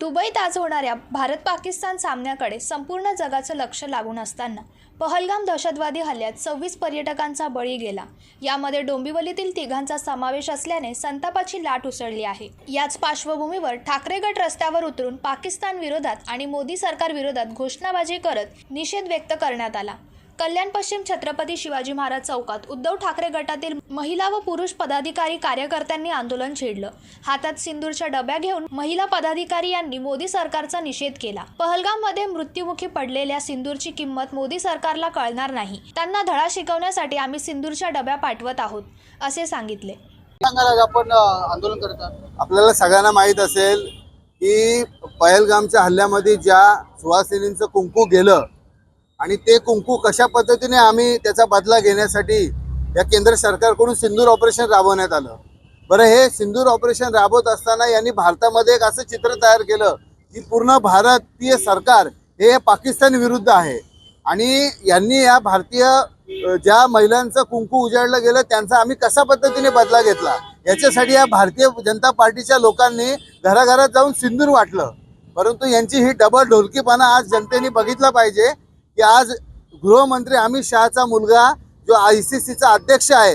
दुबईत आज होणाऱ्या भारत पाकिस्तान सामन्याकडे संपूर्ण जगाचं लक्ष लागून असताना पहलगाम दहशतवादी हल्ल्यात सव्वीस पर्यटकांचा बळी गेला. यामध्ये डोंबिवलीतील तिघांचा समावेश असल्याने संतापाची लाट उसळली आहे. याच पार्श्वभूमीवर ठाकरे गट रस्त्यावर उतरून पाकिस्तान विरोधात आणि मोदी सरकार विरोधात घोषणाबाजी करत निषेध व्यक्त करण्यात आला. कल्याण पश्चिम छत्रपती शिवाजी महाराज चौकात उद्धव ठाकरे गटातील महिला व पुरुष पदाधिकारी कार्यकर्त्यांनी आंदोलन छेडलं. हातात सिंदूरच्या डब्या घेऊन महिला पदाधिकारी यांनी मोदी सरकारचा निषेध केला. पहलगाममध्ये मृत्युमुखी पडलेल्या सिंदूरची किंमत मोदी सरकारला कळणार नाही. त्यांना धडा शिकवण्यासाठी आम्ही सिंदूरच्या डब्या पाठवत आहोत असे सांगितले. आपण आंदोलन करतात आपल्याला सगळ्यांना माहीत असेल की पहलगामच्या हल्ल्यामध्ये ज्या सुहासिनींचं कुंकू गेलं आणि ते कुंकू कशा पद्धतीने आम्ही त्याचा बदला घेण्यासाठी या केंद्र सरकारकडून सिंदूर ऑपरेशन राबवण्यात आलं. बरं हे सिंदूर ऑपरेशन राबवत असताना यांनी भारतामध्ये एक असं चित्र तयार केलं की पूर्ण भारतीय सरकार हे पाकिस्तान विरुद्ध आहे. आणि यांनी या भारतीय ज्या महिलांचं कुंकू उजाडलं गेलं त्यांचा आम्ही कशा पद्धतीने बदला घेतला? याच्यासाठी या भारतीय जनता पार्टीच्या लोकांनी घराघरात जाऊन सिंदूर वाटलं. परंतु यांची ही डबल ढोलकीपणा आज जनतेने बघितला पाहिजे. की आज गृहमंत्री अमित शहाचा मुलगा जो आय सी सीचा अध्यक्ष आहे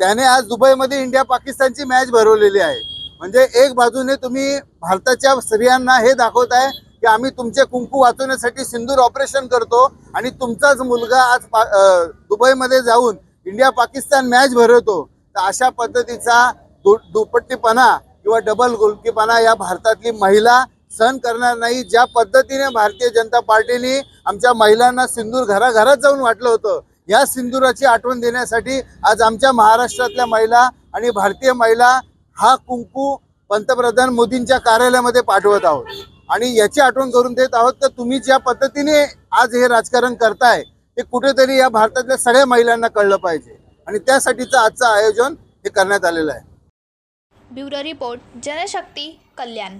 त्याने आज दुबईमध्ये इंडिया पाकिस्तानची मॅच भरवलेली आहे. म्हणजे एक बाजूने तुम्ही भारताच्या स्त्रियांना हे दाखवताय की आम्ही तुमचे कुंकू वाचवण्यासाठी सिंदूर ऑपरेशन करतो आणि तुमचाच मुलगा आज पा दुबईमध्ये जाऊन इंडिया पाकिस्तान मॅच भरवतो. तर अशा पद्धतीचा दु दुपट्टीपणा किंवा डबल गोलकीपणा या भारतातली महिला सहन करणार नाही. ज्या पद्धतीने भारतीय जनता पार्टीने आमच्या महिलांना सिंदूर घराघरात जाऊन वाटलं होतं या सिंदुराची आठवण देण्यासाठी आज आमच्या महाराष्ट्रातल्या महिला आणि भारतीय महिला हा कुंकू पंतप्रधान मोदींच्या कार्यालयामध्ये पाठवत आहोत. आणि याची आठवण करून देत आहोत तर तुम्ही ज्या पद्धतीने आज हे राजकारण करताय ते कुठेतरी या भारतातल्या सगळ्या महिलांना कळलं पाहिजे. आणि त्यासाठीचं आजचं आयोजन हे करण्यात आलेलं आहे. Bureau report Janshakti Kalyan.